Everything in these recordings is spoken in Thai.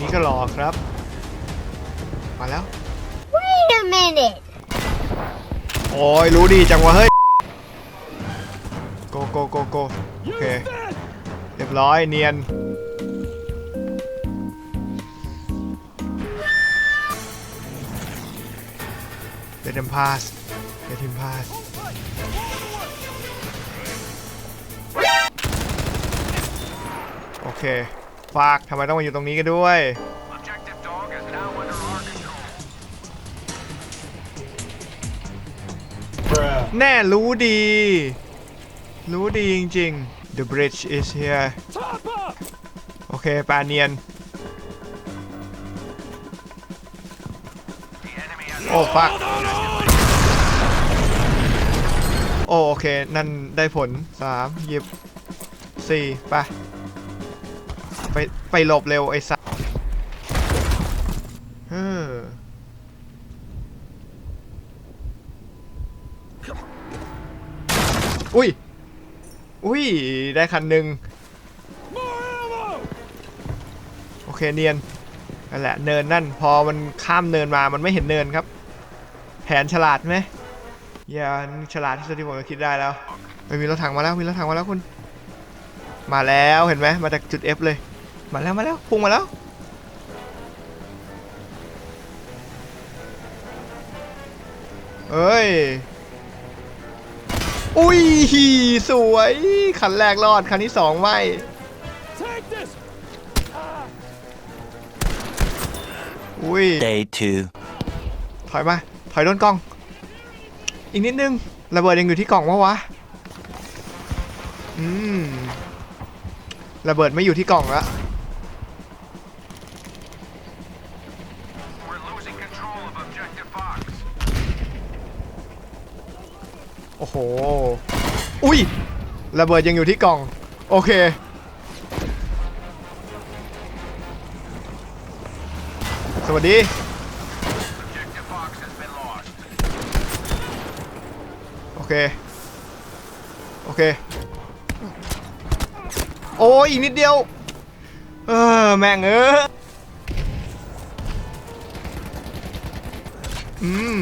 นี้ก็รอครับ มาแล้ว Wait a minute. โอ้ยรู้ดีจังวะเฮ้ย โกโกโกโกโอเค เรียบร้อยเนียนเดนพาสเดนพาสโอเค ฝากทำไมต้องมาอยู่ตรงนี้กันด้วย Objective dog is now under our control. แน่รู้ดี รู้ดีจริงๆ The bridge is here โอเค ปาเนียน The enemy has โอ้ฟักโอ้โอเค นั่นได้ผลสามหยิบสี่ไป ไปหลบเร็วไอ้สัสเอออุ้ย อุ้ย ได้คันหนึ่งโอเคเนียนนั่นแหละเนินนั่นพอมันข้ามเนินมามันไม่เห็นเนินครับ แผนฉลาดไหมอย่าฉลาดที่สุดที่ผมจะคิดได้แล้วเฮ้ยมีรถถังมาแล้วมีรถถังมาแล้วคุณ มาแล้วเห็นไหมมาจากจุด F เลย มาแล้วมาแล้วพุ่งมาแล้วเอ้ย อุ้ยสวยคันแรกรอด คันที่สองไม่อุ้ย Day two. ถอยมา ถอยโดนกล้อง อีกนิดนึง ระเบิดยังอยู่ที่กล่องวะวะ อืม ระเบิดไม่อยู่ที่กล่องละ โอ้โห อุ้ย ระเบิดยังอยู่ที่กล่อง โอเค สวัสดี โอเค โอเค โอ้ยอีกนิดเดียว เออ แม่งเอออืม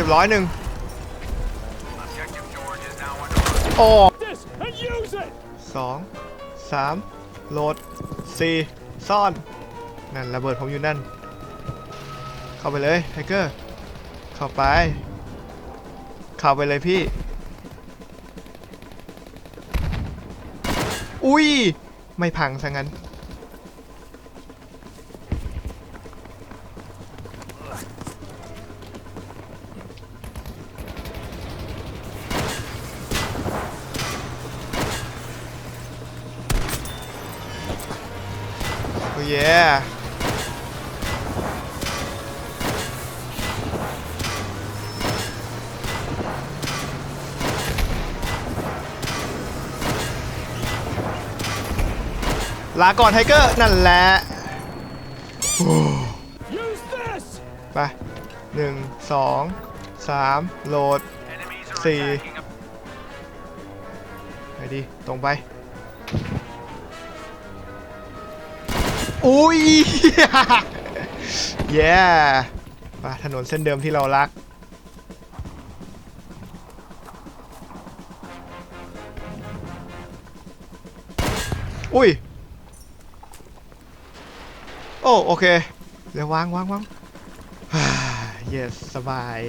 เรียบร้อยหนึ่ง Objective George is now under our โอ้ this and use it! สองสามโหลดสี่ซ่อน นั่นระเบิดผมอยู่นั่น เข้าไปเลยไทเกอร์เข้าไป เข้าไปเลยพี่ อุ้ย ไม่พังซะงั้น โอ้ลาก่อนไทเกอร์นั่นแหละไปหนึ่งสองสามโหลด enemies are See. attacking. a- ไปดีตรงไป อุ้ยเย้ไปถนนเส้นเดิมที่เรารัก อุ้ย โอ้โอเค เดี๋ยววางวางวาง yes สบาย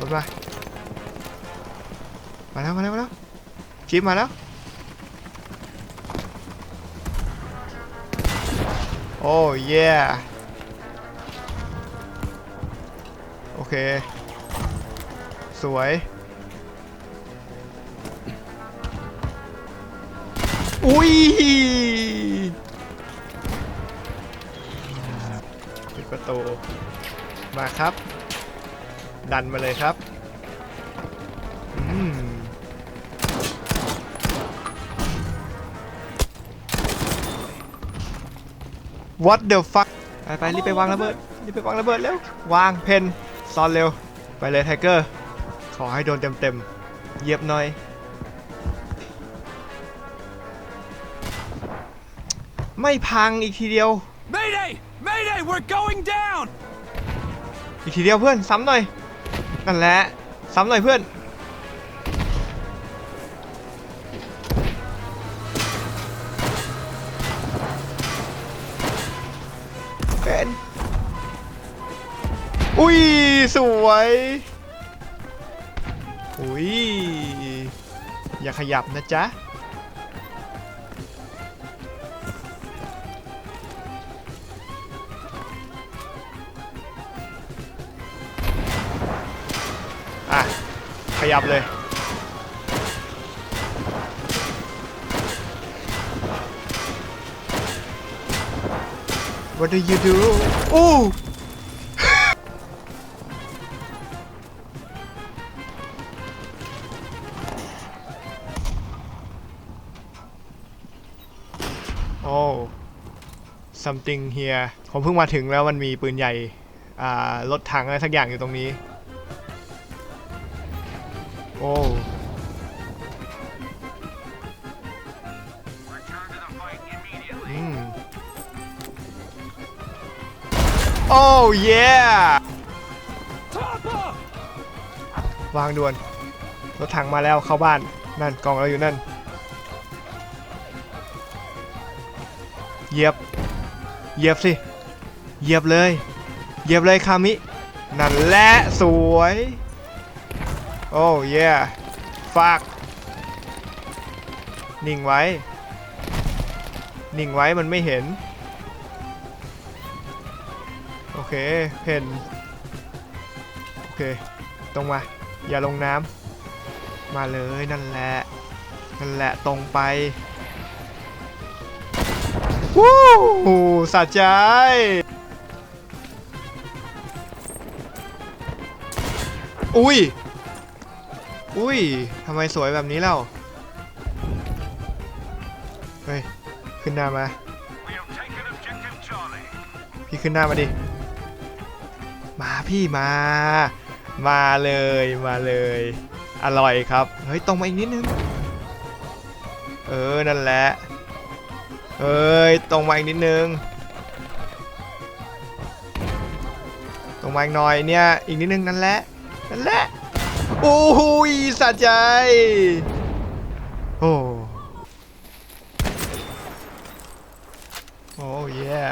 รถมา มาแล้วมาแล้วมาแล้วจิ๊บมาแล้ว โอ้เย่โอเค สวยอุ้ยปิดประตู มาครับ ดันมาเลยครับ อืม What the fuck ไปไปรีบไปวางระเบิดรีบไปวางระเบิดเร็ววางเพนซ่อนเร็ว ไปเลยไทเกอร์ ขอให้โดนเต็มๆเหยียบหน่อย ไม่พังอีกทีเดียว Mayday! Mayday! We're going down! อีกทีเดียวเพื่อน ซ้ำหน่อย นั่นแหละ ซ้ำหน่อยเพื่อนเป็น อุ้ย สวย อุ้ย อย่าขยับนะจ๊ะ อะ ขยับเลย What do you do อู้ โอ้ something here ผมเพิ่งมาถึงแล้วมันมีปืนใหญ่รถถังอะไรสักอย่างอยู่ตรงนี้ โอ้ Return to the fight immediately. อืมโอ้เย่วางด่วน รถถังมาแล้วเข้าบ้าน นั่นกล่องเราอยู่นั่น เหยียบ เหยียบสิ เหยียบเลย เหยียบเลยคามิ นั่นแหละสวย โอ้เย่ฝาก นิ่งไว้ นิ่งไว้มันไม่เห็น โอเค เพนโอเค ตรงมา อย่าลงน้ำ มาเลยนั่นแหละ นั่นแหละตรงไป วู้สะใจอุ้ย อุ้ย ทำไมสวยแบบนี้เล่า เฮ้ย ขึ้นหน้ามา พี่ขึ้นหน้ามาดิ มาพี่มา มาเลย มาเลย อร่อยครับ เฮ้ย ตรงมาอีกนิดนึง เออ นั่นแหละ เอ้ย ตรงมาอีกนิดนึง ตรงมาอีกหน่อยเนี่ย อีกนิดนึงนั่นแหละ นั่นแหละ โอ้โหสะใจ โอ้โอ้เย่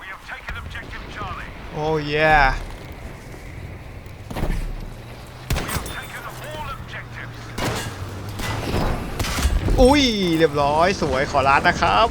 We have taken objective Charlie. โอ้เย่ อุ้ยเรียบร้อยสวยขอร้านนะครับ